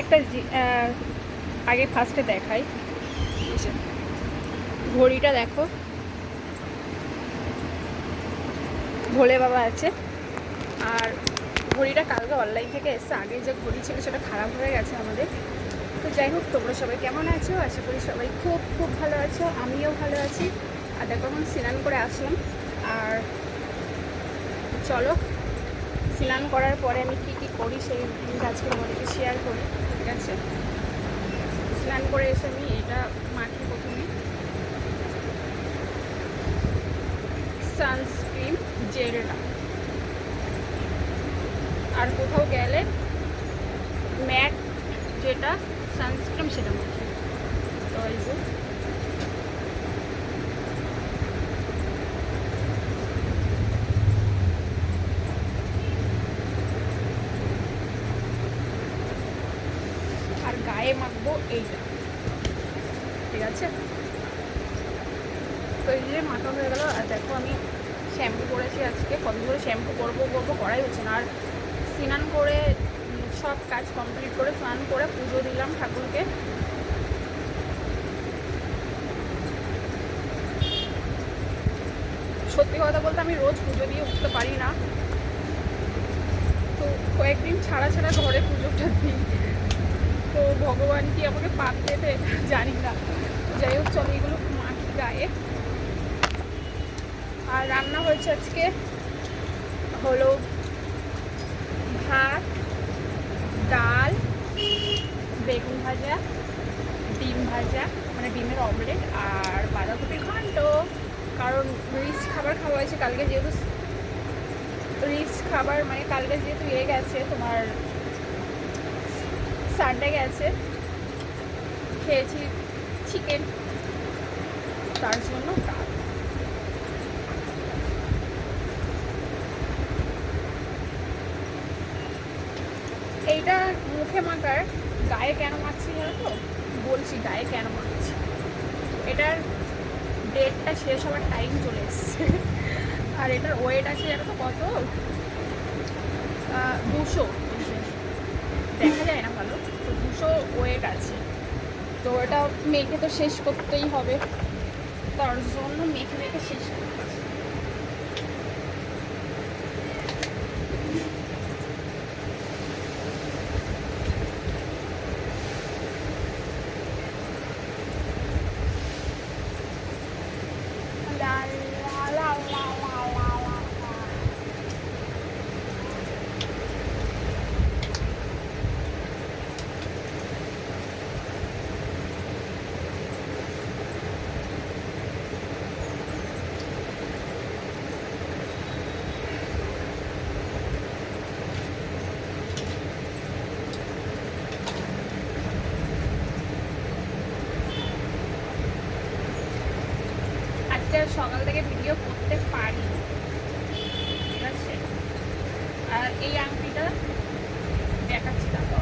একটা আগে ফার্স্টে দেখাই। ঘড়িটা দেখো। ভোলে বাবা আছে। আর ঘড়িটা কালকে অনলাইন থেকে এসছে। আগে যে ঘড়ি ছিল সেটা খারাপ হয়ে গেছে আমাদের। তো যাই হোক, তোমরা সবাই কেমন আছো? আশা করি সবাই খুব খুব ভালো আছো। আমিও ভালো আছি। আর দেখো, এখন স্নান করে আসলাম। আর চলো, স্নান করার পরে আমি কী কী করি সেই জিনিস আজকে শেয়ার করি, ঠিক আছে? স্নান করে এসে আমি এটা মাখি প্রথমে। সানস্ক্রিন জেলটা আর কোথাও গেলে ম্যাট যেটা সানস্ক্রিন সেটা মাখি। তো এই যে আর গায়ে মাখবো এইটা ঠিক আছে তো এই যে মাখা হয়ে গেল আর দেখো আমি শ্যাম্পু করেছি আজকে কত করে শ্যাম্পু করব করব করাই হচ্ছে না আর স্নান করে উম, সব কাজ কমপ্লিট করে স্নান করে পুজো দিলাম ঠাকুরকে। সত্যি কথা বলতে আমি রোজ পুজো দিয়ে উঠতে পারি না। তো কয়েকদিন ছাড়া ছাড়া ঘরে পুজোটা দিই। তো ভগবান কি আমাকে পাপ দেবে? জানি না। যাই হোক, চলো এগুলো মাটি গায়ে। আর রান্না হয়েছে আজকে হলো ভাত, ডাল বেগুন ভাজা, ডিম ভাজা মানে ডিমের অমলেট আর বাঁধাকপির ঘন্ট। কারণ রিচ খাবার খাওয়া হয়েছে, কালকে যেহেতু রিচ খাবার মানে কালকে যেহেতু ইয়ে গেছে, তোমার সানডে গেছে, খেয়েছি চিকেন তার জন্য এইটা মুখে মাখার গায়ে কেন মাখছি জানো তো? বলছি গায়ে কেন মাখছি। এটার ডেটটা শেষ হওয়ার টাইম চলে এসছে। আর এটার ওয়েট আছে জানো তো কত? দুশো। দেখা যায় না ভালো। তো দুশো ওয়েট আছে। তো ওটা মেখে তো শেষ করতেই হবে। তার জন্য মেখে মেখে শেষ করতে La la la la la la la la. আজকে আর সকাল থেকে ভিডিও করতে পারি ঠিক আছে আর এই আংটিটা দেখাচ্ছি তারপর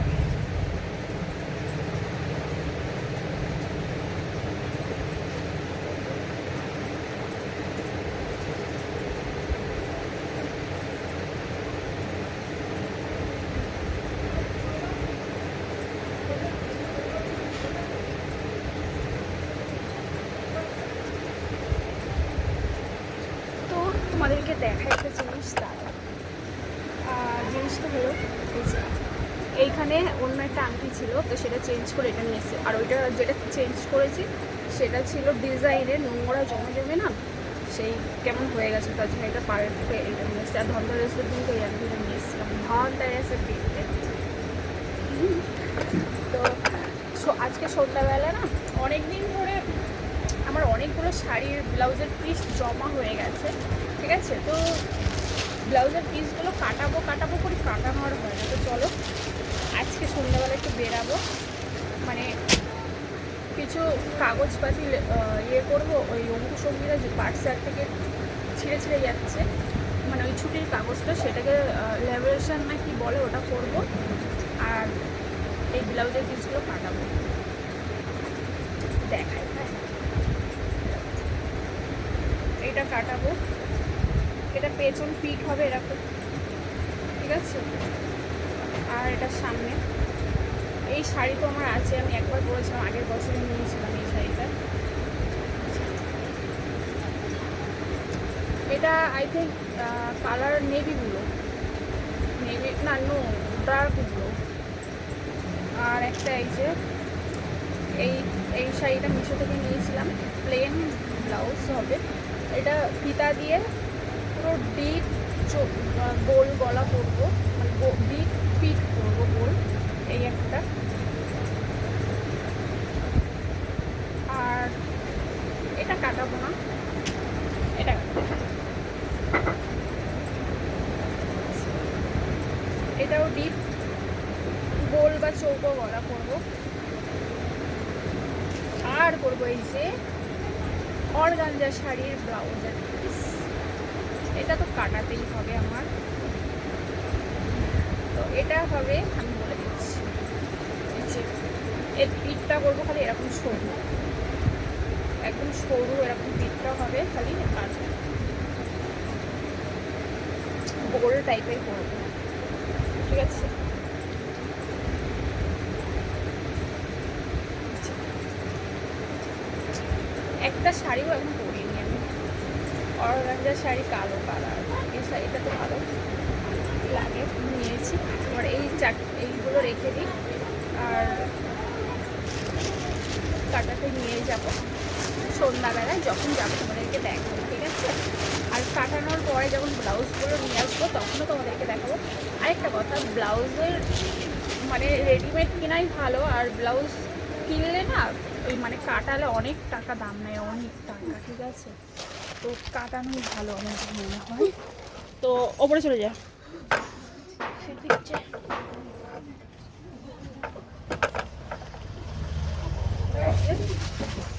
তো তোমাদেরকে দেখা একটা জিনিস জিনিসটা হলো এইখানে অন্য একটা আংটি ছিল, তো সেটা চেঞ্জ করে এটা নিয়ে এসেছে আর ওইটা যেটা চেঞ্জ করেছি, সেটা ছিল ডিজাইনের নোংরা জমে জমে না, সেই কেমন হয়ে গেছে, তার জন্য এটা পাড়ের থেকে এটা নিয়ে এসেছে আর ধনতেরাসের দিনকে এই আংটিটা নিয়ে এসেছিলাম ধনতেরাসের হুম। তো আজকে সন্ধ্যাবেলা না অনেক দিন ধরে আমার অনেকগুলো শাড়ির ব্লাউজের পিস জমা হয়ে গেছে, ঠিক আছে? তো ব্লাউজের পিসগুলো কাটাবো কাটাবো করে কাটানো আর হয় না তো চলো, আজকে সন্ধ্যাবেলা একটু বেরাবো। মানে কিছু কাগজপাতি ইয়ে করব, ওই অঙ্কুসঙ্গীরা যে পার্টসার থেকে ছিঁড়ে ছিঁড়ে যাচ্ছে মানে ওই ছুটির কাগজটা, সেটাকে লেভারেশন না কি বলে ওটা করব, আর এই ব্লাউজের পিসগুলো কাটাবো। দেখাই হ্যাঁ এটা কাটাবো। এটা পেছন পিঠ হবে এরকম। ঠিক আছে? আর এটা সামনে। এই শাড়ি তো আমার আছে, আমি একবার বলেছিলাম আগের বছরে নিয়েছিলাম এই শাড়িটা। এটা I think colour navy navy না নো ডার্ক আর একটা এই যে, এই এই শাড়িটা মিশো থেকে নিয়েছিলাম। প্লেন ব্লাউজ হবে। এটা ফিতা দিয়ে পুরো ডিপ গোল গলা করব মানে ডিপ পিট করব গোল, এই একটা আর এটা কাটাবো না এটা এটাও ডিপ গোল বা চৌকো গলা করব আর করব এই যে অর্গানজা শাড়ির ব্লাউজের পিস এটা তো কাটাতেই হবে আমার। তো এটা হবে, আমি বলে দিচ্ছি। এর পিঠটা করব খালি এরকম সরু। একদম সরু এরকম পিঠটা হবে খালি, আর গোল টাইপের করব। ঠিক আছে একটা শাড়িও এখন পরিনি আমি। অর্গানজার শাড়ি কালো কালার এই শাড়িটা তো ভালো লাগে, নিয়েছি। এবার এই চার এইগুলো রেখে দিই। আর কাটাতে নিয়ে যাব। সন্ধ্যাবেলায় যখন যাব তোমাদেরকে দেখাবো, ঠিক আছে? আর কাটানোর পরে যখন ব্লাউজগুলো নিয়ে আসব, তখনও তোমাদেরকে দেখাবো। আরেকটা কথা, ব্লাউজের মানে রেডিমেড কেনাই ভালো, আর ব্লাউজ কিনলে না ওই মানে কাটালে অনেক টাকা, দাম নেয় অনেক টাকা, ঠিক আছে? তো কাটানোই ভালো আমার মনে হয়। তো ওপরে চলে যা।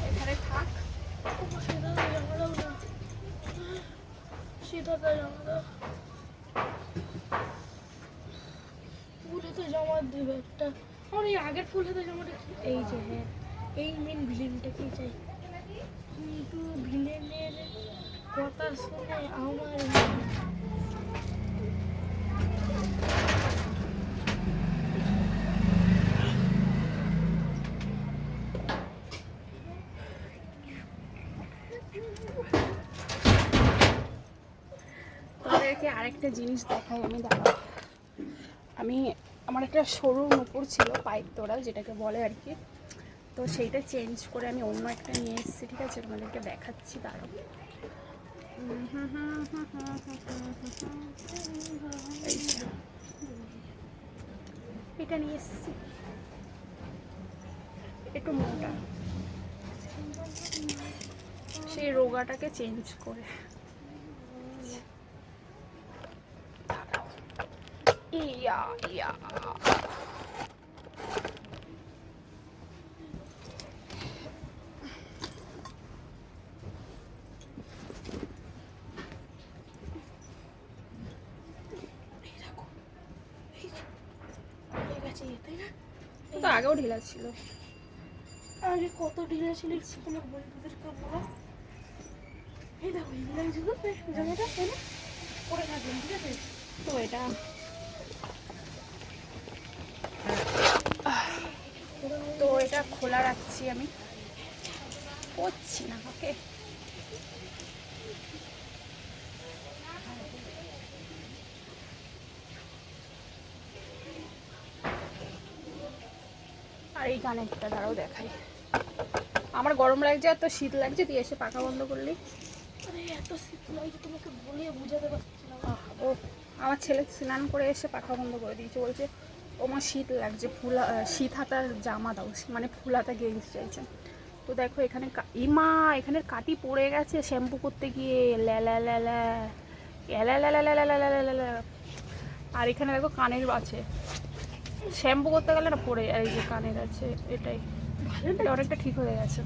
এখানে থাক। শীততা জমা দাও। ফুল হাতে জমা দেবে একটা। আমার এই আগের ফুল হাতে জমাটা এই যে হ্যাঁ। এই মেন ভিলেনটাকেই চাই। কিন্তু ভিলেনের কথা শুনে আমার তোমাদেরকে আরেকটা জিনিস দেখাই আমি দাঁড়াও আমি, আমার একটা সরু নুপুর ছিল পাইপ তোরা যেটাকে বলে আর কি। তো সেইটা চেঞ্জ করে আমি অন্য একটা নিয়ে এসেছি, ঠিক আছে? তোমাদেরকে দেখাচ্ছি যে। এটা নিয়ে এসেছি। একটু মোটা। সেই রোগাটাকে চেঞ্জ করে। ইয়া ইয়া হয়ে গেছে ইয়ে, তাই না ও তো আগেও ঢিলা ছিল। আগে কত ঢিলা ছিল তোমার বন্ধুদেরকে বলো। এই দেখো এগুলো বেশ জামাটা তাই না? পরে থাকবেন ঠিক আছে? তো এটা। তো এটা খোলা রাখছি আমি। করছি না ওকে। কানেরটা দাঁড়াও দেখাই আমার গরম লাগছে এত শীত লাগছে তুই এসে পাখা বন্ধ করলি এত শীত লাগছে না ও আমার ছেলে স্নান করে এসে পাখা বন্ধ করে দিয়েছে বলছে আমার শীত লাগছে ফুলা শীত হাতার জামা দাও মানে ফুল হাতা গেঞ্জি চাইছে তো দেখো এখানে ইমা এখানে কাটি পড়ে গেছে শ্যাম্পু করতে গিয়ে ল্যালা ল্যালা ল্যালা ল্যালা ল্যালা ল্যালা আর এখানে দেখো কানের আছে শ্যাম্পু করতে গেলে না পড়ে এই যে কানের আছে, এটাই। এটা অনেকটা ঠিক হয়ে গেছে।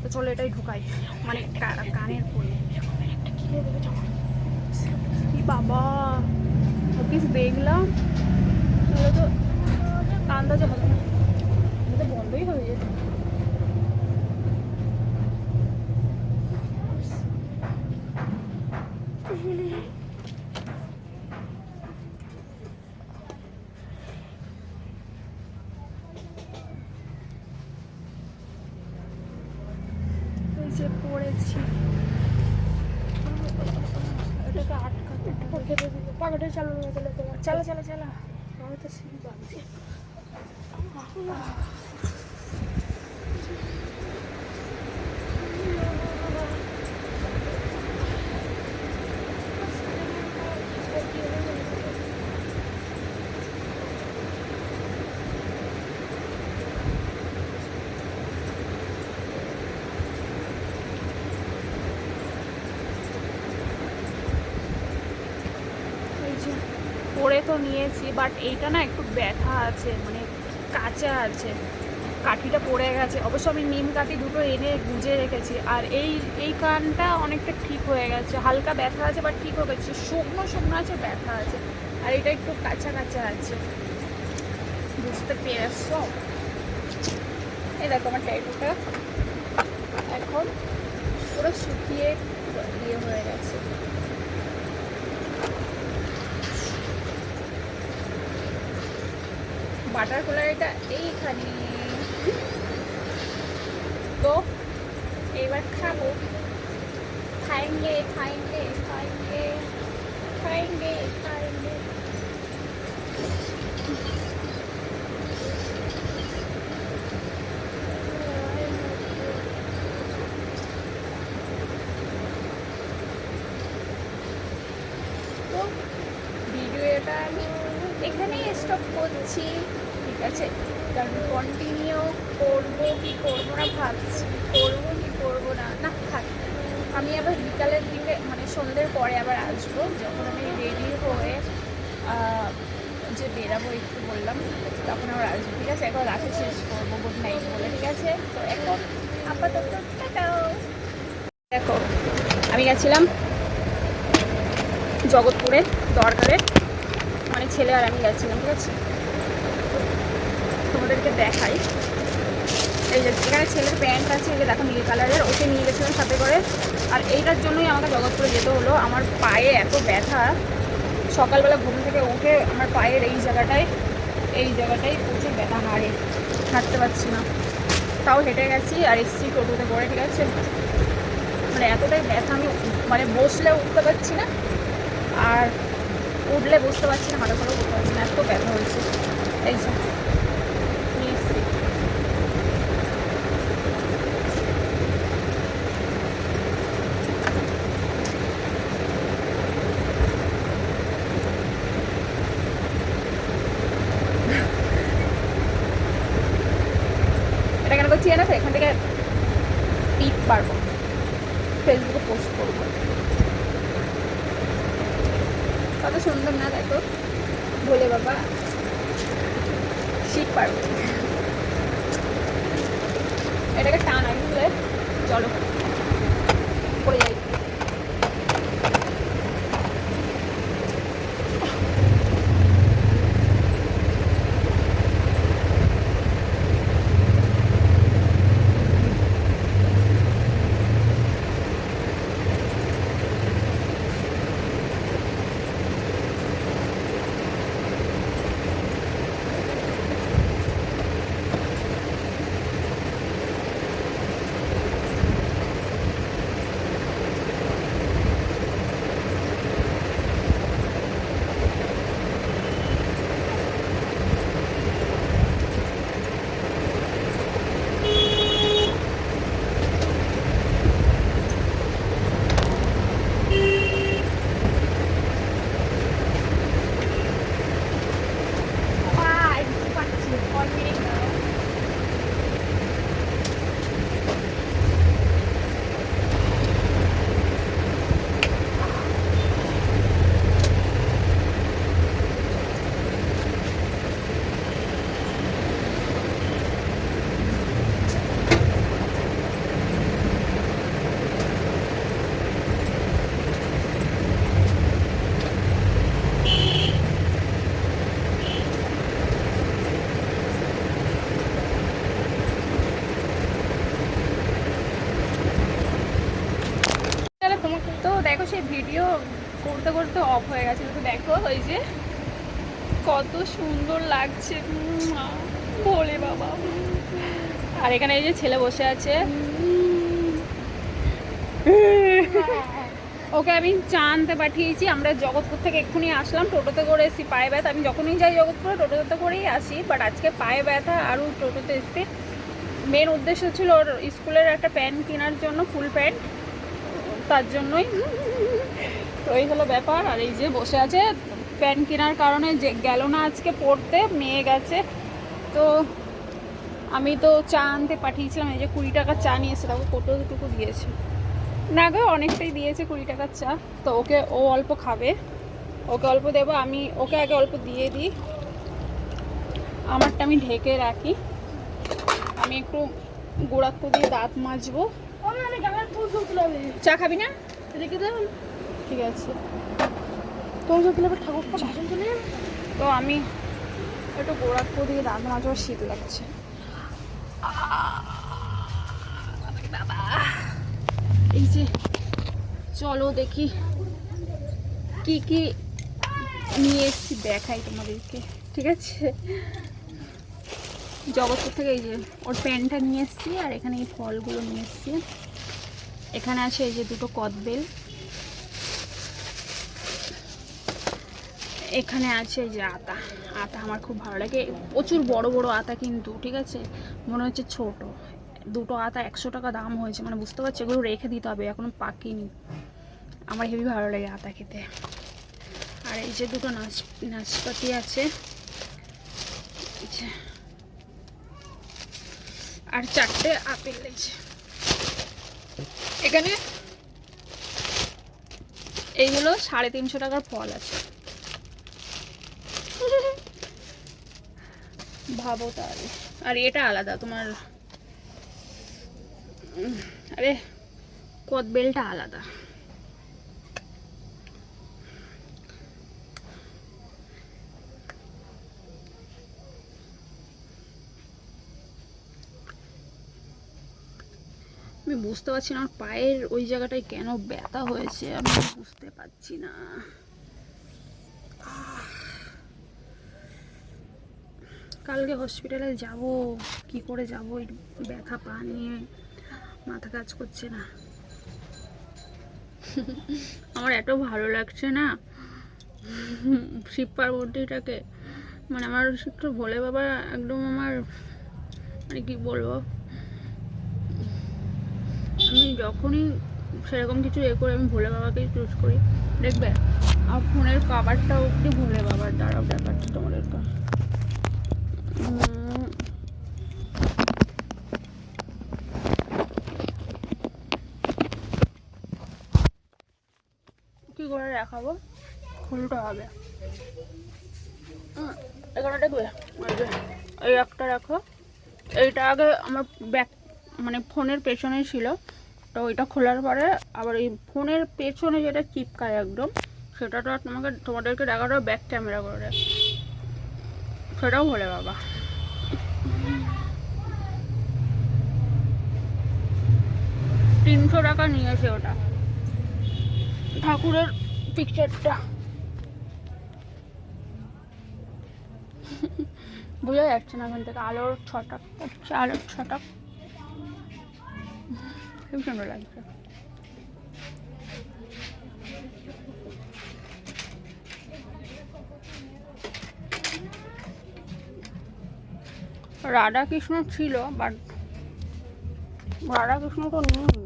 তো চলো এটাই ঢুকাই। মানে কানের পরে। বাবা কিছু দেখলাম। তাহলে তো যে হবে না বন্ধই হয়ে যেত যে পড়েছি এটাকে আটকাতে খেতে দিবে পাখাটা চালানো গেলে তোমার চলো চলো চলো আমি তো সিঁড়ি বাঁধছি এই যে পড়ে তো নিয়েছি বাট এইটা না একটু ব্যথা আছে মানে কাঁচা আছে। কাঠিটা পড়ে গেছে। অবশ্য আমি নিম কাঠি দুটো এনে গুঁজে রেখেছি। আর এই এই কানটা অনেকটা ঠিক হয়ে গেছে। হালকা ব্যথা আছে বাট ঠিক হয়ে গেছে। শুকনো শুকনো আছে, ব্যথা আছে। আর এটা একটু কাঁচা কাঁচা আছে। বুঝতে পেরেছ? এই দেখো আমার ট্যাটুটা। এখন পুরো শুকিয়ে ইয়ে হয়ে গেছে। বাটার কলারিটা এইখানে। তো এবার খাব। খাইঙ্গে খাইঙ্গে খাইঙ্গে খাইঙ্গে খাইঙ্গে ভিডিওটা আমি এখানেই স্টপ করছি। ঠিক আছে? কারণ কন্টিনিউ করব কি করব না ভাবছি, করব কি করব না না, থাক। আমি আবার বিকালের দিকে মানে সন্ধ্যের পরে আবার আসব, যখন আমি রেডি হয়ে যে বেরাবো একটু বললাম, তখন আবার আসব। ঠিক আছে? এখন রাতে শেষ করব গুড নাইট বলে, ঠিক আছে? তো এখন আপাতত। দেখো, আমি গেছিলাম জগৎপুরে দরকারে ছেলে আর আমি গেছিলাম ঠিক আছে? তোমাদেরকে দেখাই। এই যে এখানে ছেলের প্যান্ট আছে, এই যে দেখো নীল কালারের, ওকে নিয়ে গেছিলাম সাথে করে। আর এইটার জন্যই আমাকে জগৎপুরে যেতে হলো। আমার পায়ে এত ব্যথা। সকালবেলা ঘুম থেকে উঠে আমার পায়ের এই জায়গাটায় এই জায়গাটায় প্রচুর ব্যথা হারে হাঁটতে পারছি না। তাও হেঁটে গেছি আর এসছি টোটোতে করে, ঠিক আছে? মানে এতটাই ব্যথা আমি মানে বসলে উঠতে পারছি না। আর উঠলে বুঝতে পারছি না হাঁটা ফাটা করতে পারছি না এত ব্যথা হয়েছে এই যে নিয়ে এসছি। এটা কেন করছি জানো তো এখান থেকে পিক পারব ফেসবুকে পোস্ট করব কত সুন্দর না দেখো। বলে বাবা শীত পারব এটাকে টান আমি চলো। পড়ে যাই Five, one minute now. তাহলে তোমাকে তো দেখো সেই ভিডিও করতে করতে অফ হয়ে গেছে। তো দেখো ওই যে কত সুন্দর লাগছে। বলে বাবা। আর এখানে এই যে ছেলে বসে আছে। ওকে আমি চানতে পাঠিয়েছি। আমরা জগৎপুর থেকে এক্ষুনি আসলাম। টোটোতে করে এসেছি পায়ে ব্যথা। আমি যখনই যাই জগৎপুরে টোটোতে করেই আসি। বাট আজকে পায়ে ব্যথা আর ও টোটোতে এসছে। মেন উদ্দেশ্য ছিল ওর স্কুলের একটা প্যান্ট কেনার জন্য ফুল প্যান্ট তার জন্যই। তো এই হলো ব্যাপার, আর এই যে বসে আছে প্যান্ট কেনার কারণে যে গেল না আজকে পড়তে, মেয়ে গেছে। তো আমি তো চা আনতে পাঠিয়েছিলাম, এই যে কুড়ি টাকার চা নিয়ে এসে তাকে কতটুকু দিয়েছে। না গো, অনেকটাই দিয়েছে কুড়ি টাকার চা। তো ওকে ও অল্প খাবে। ওকে অল্প দেবো, আমি ওকে আগে অল্প দিয়ে দিই। আমারটা আমি ঢেকে রাখি। আমি একটু গোড়াক্কু দিয়ে দাঁত মাজবো। চা খাবি না? রেখে দেবেন ঠিক আছে। তো আমি একটু গোড়াক্কু দিয়ে দাঁত মাজবো শীত লাগছে। বাবা এই যে চলো দেখি কি কি নিয়ে এসেছি দেখাই তোমাদেরকে। ঠিক আছে? জগৎপুর থেকে এই যে ওর প্যান্টটা নিয়ে এসেছি আর এখানে এই ফলগুলো নিয়ে এসেছি। এখানে আছে এই যে দুটো কদবেল। এখানে আছে এই যে আতা। আতা আমার খুব ভালো লাগে। প্রচুর বড় বড় আতা কিন্তু, ঠিক আছে? মনে হচ্ছে ছোট। দুটো আতা একশো টাকা দাম হয়েছে মানে বুঝতে পারছি? এগুলো রেখে দিতে হবে, এখনও পাকিনি। আমার হেভি ভালো লাগে আতা খেতে। আর এই যে দুটো নাচ নাচপাতি আছে। যে। আর চারটে আপেল লেগেছে এখানে এইগুলো সাড়ে তিনশো টাকার ফল আছে। ভাবো তাহলে। আর এটা আলাদা, তোমার আরে, কদবেলটা আলাদা। আমি বুঝতে পারছি না, আমার পায়ের ওই জায়গাটায় কেন ব্যথা হয়েছে আমি বুঝতে পারছি না। কালকে হসপিটালে যাব, কি করে যাব? এই ব্যথা পা নিয়ে মাথা কাজ করছে না। আমার এত ভালো লাগছে না। শিব পার্বতীটাকে মানে আমার একটু ভোলে বাবা একদম আমার মানে কি বলব? আমি যখনই সেরকম কিছু এ করে, আমি ভোলে বাবাকেই চুজ করি। দেখবে? আর ফোনের কাভারটাও অব্দি ভোলে বাবার দ্বারাও দেখাচ্ছি তোমাদেরকে। কি করে দেখাবো? খুলতে হবে। এখানে দেখবে? এই একটা রাখো। এইটা আগে আমার ব্যাক মানে ফোনের পেছনে ছিল। তো ওইটা খোলার পরে আবার এই ফোনের পেছনে যেটা চিপকায় একদম, সেটা তো তোমাকে, তোমাদেরকে দেখাটা ব্যাক ক্যামেরা করে সেটাও হলে বাবা। তিনশো টাকা নিয়েছে ওটা। ঠাকুরের পিকচারটা বোঝা যাচ্ছে না এখান থেকে, আলোর ছটা হচ্ছে আলোর ছটা। খুব সুন্দর লাগছে রাধাকৃষ্ণ ছিল বাট রাধাকৃষ্ণ তো নেই।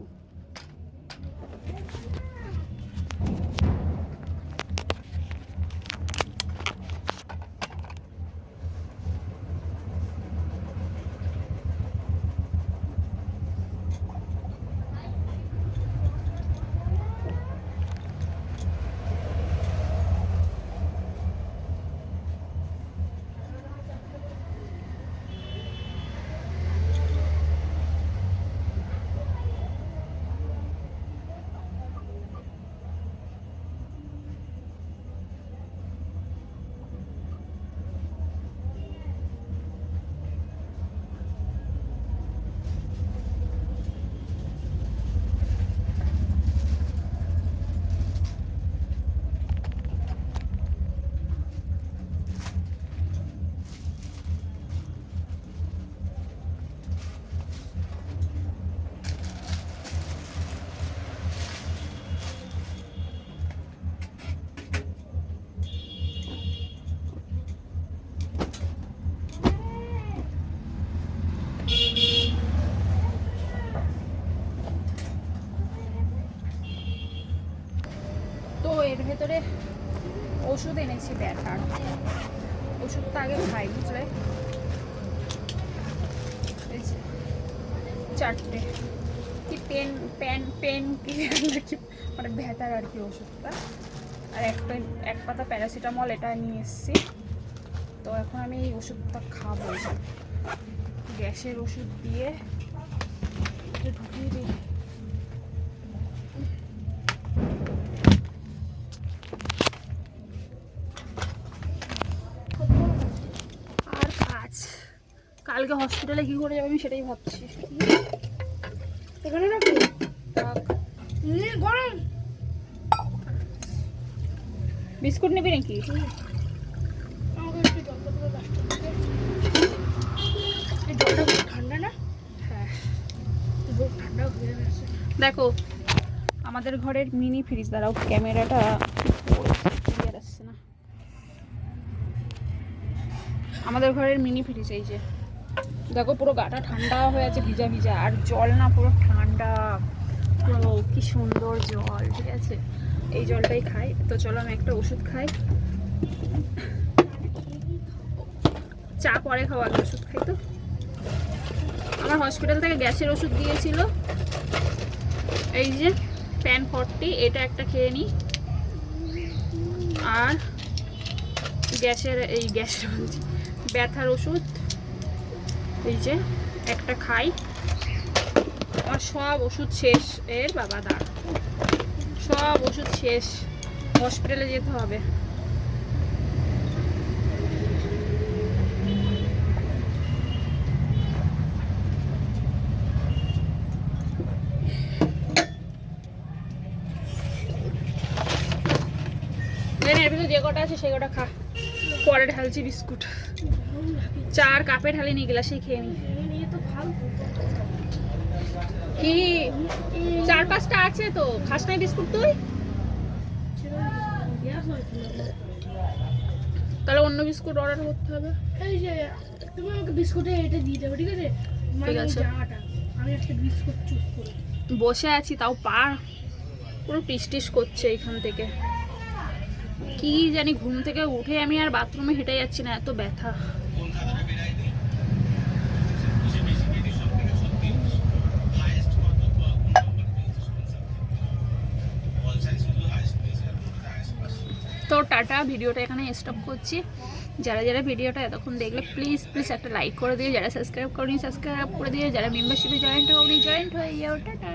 ওষুধ এনেছি ব্যথার ওষুধটা আগে খাই, বুঝলে? চারটে। কি পেন পেন পেন কি মানে ব্যথার আর কি ওষুধটা। আর এক পেন এক পাতা প্যারাসিটামল এটা নিয়ে এসেছি। তো এখন আমি এই ওষুধটা খাব। গ্যাসের ওষুধ দিয়ে ঢুকিয়ে দিই। কালকে হসপিটালে কি করে যাব আমি সেটাই ভাবছি। এখানে রাখো। গরম। বিস্কুট নিবি নাকি? ঠান্ডা না? হ্যাঁ। ঠান্ডা দেখো আমাদের ঘরের মিনি ফ্রিজ দ্বারাও ক্যামেরাটা ক্লিয়ার আসছে না আমাদের ঘরের মিনি ফ্রিজ এই যে। দেখো পুরো গাটা ঠান্ডা হয়ে আছে, ভিজা ভিজা, আর জল না পুরো ঠান্ডা। পুরো কি সুন্দর জল, ঠিক আছে? এই জলটাই খাই। তো চলো আমি একটা ওষুধ খাই। চা পরে খাওয়া ওষুধ খাই তো। আমার হসপিটাল থেকে গ্যাসের ওষুধ দিয়েছিল। এই যে, প্যান ফর্টি, এটা একটা খেয়ে নিই আর গ্যাসের, এই গ্যাসের ব্যথার ওষুধ। এই যে, একটা খাই। আমার সব ওষুধ শেষ। এর বাবা দা সব ওষুধ শেষ। হসপিটালে যেতে হবে। যে কটা আছে সে কটা খা। পরে ঢালছি বিস্কুট। চার কাপে ঢালি নি গ্লাসে খেয়ে নি। কি? চার পাঁচটা আছে তো খাস নাই বিস্কুট তুই? তাহলে অন্য বিস্কুট অর্ডার করতে হবে। এই যে তুমি আমাকে বিস্কুটে এটা দিয়ে দেবে ঠিক আছে? মানে ওই আছে। আমি একটা বিস্কুট চুজ করি। বসে আছি তাও পা পুরো টিস করছে এখান থেকে। কি জানি ঘুম থেকে উঠে আমি আর বাথরুমে হেঁটে যাচ্ছি না এত ব্যথা। তো টাটা, ভিডিওটা এখানে স্টপ করছি। যারা যারা ভিডিওটা এতক্ষণ দেখলে প্লিজ প্লিজ একটা লাইক করে দিও। যারা সাবস্ক্রাইব করেনি সাবস্ক্রাইব করে দিও। যারা মেম্বারশিপে জয়েন্ট হওনি জয়েন্ট হয়ে যাও। টাটা।